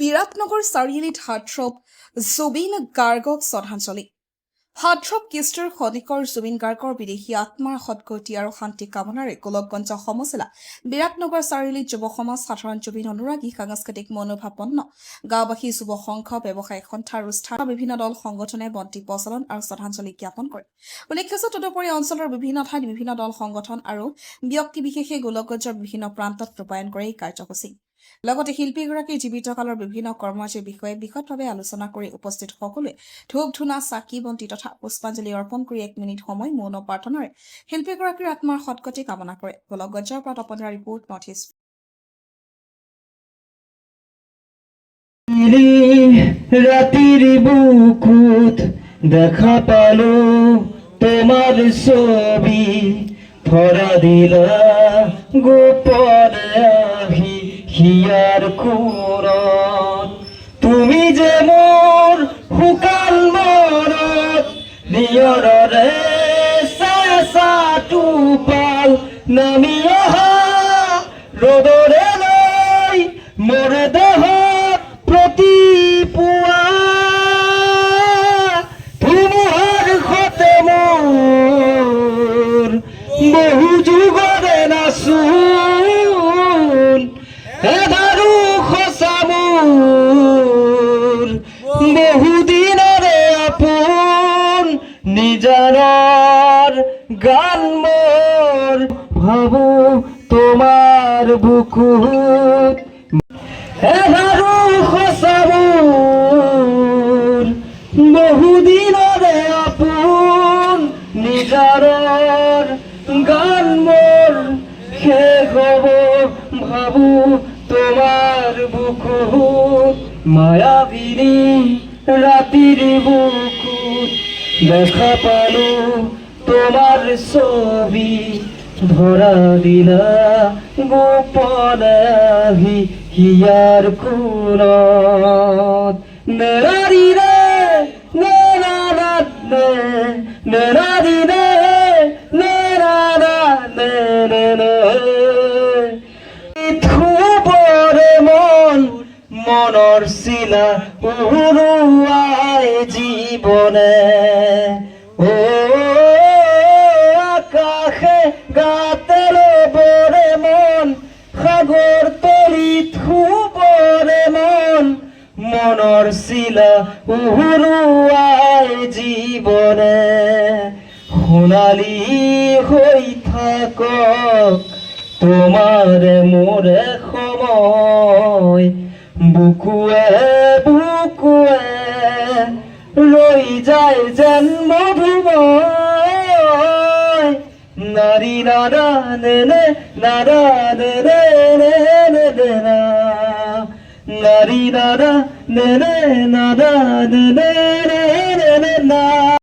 বিৰাটনগৰ চাৰিআলিত হাৰ্টথ্ৰব জুবিন গাৰ্গক শ্ৰদ্ধাঞ্জলি। হাৰ্টথ্ৰব কিষ্টৰ খনিকৰ জুবিন গাৰ্গৰ বিদেশী আত্মাৰ সদগতি আৰু শান্তি কামনাৰে গোলকগঞ্জ সমজিলা বিৰাটনগৰ চাৰিআলিত যুৱ সমাজ সাধাৰণ জুবিন অনুৰাগী সাংস্কৃতিক মনোভাৱপন্ন গাঁওবাসী যুৱ সংঘ ব্যৱসায়িক সন্থা আৰু স্থানীয় বিভিন্ন দল সংগঠনে বন্তি প্ৰচলন আৰু শ্ৰদ্ধাঞ্জলি জ্ঞাপন কৰে। উল্লেখ্য তদুপৰি অঞ্চলৰ বিভিন্ন ঠাইত বিভিন্ন দল সংগঠন আৰু ব্যক্তি বিশেষে গোলকগঞ্জৰ বিভিন্ন প্ৰান্তত ৰূপায়ণ কৰে এই কাৰ্যসূচী। লগতে শিল্পীগৰাকীৰ জীৱিতকালৰ বিভিন্ন কৰ্মৰাজিৰ বিষয়ে বিশদভাৱে আলোচনা কৰি উপস্থিত সকলোৱে ধূপ ধূনা চাকি বন্তি তথা পুষ্পাঞ্জলি অৰ্পণ কৰি এক মিনিট সময় মৌন প্ৰাৰ্থনাৰে শিল্পীগৰাকীৰ আত্মাৰ সদগতি কামনা কৰে। গোলকগঞ্জৰ পৰা তপনীয়া ৰিপৰ্ট নৰ্থ ইষ্ট। ৰাতিৰ বুকুত দেখা পালো তোমাৰ ছবি। ধৰা দিলা গোপনে আহি হিয়াৰ কুরন তুমি যে মোৰ শুকান নিয়র নিয়ৰৰে চেঁচা টুপাল নামি রোদরে ৰ'দৰে মোর মোৰ আপোন গান মোৰ ভাবো তোমাৰ বুকুত। এবাৰো সঁচাবোৰ বহুদিনৰে আপোন নিজাৰৰ গান মোৰ শেষ হ'ব ভাবো তোমাৰ বুকুত, মায়াবিনী ৰাতিৰ বুকুত দেখা পালো তোমাৰ ছবি ধৰা দিলা গোপন হিয়ার হিয়াৰ কোণত চিলা উৰুৱাই জীৱনে ও আকাশে গাতে ল'বৰে মন সাগৰ তলিত শুবৰে মন মনৰ চিলা উৰুৱাই জীৱনে সোণালী হৈ থাকক তোমাৰে মোৰে সময় বুকুৱে বুকুৱে ৰৈ যায় যেন মধুময় নাৰী নাৰা নে নে নাৰা নে নে নে নে নে, না। নাৰী নাৰা নে নে নাৰা নে নে নে নে নে, না।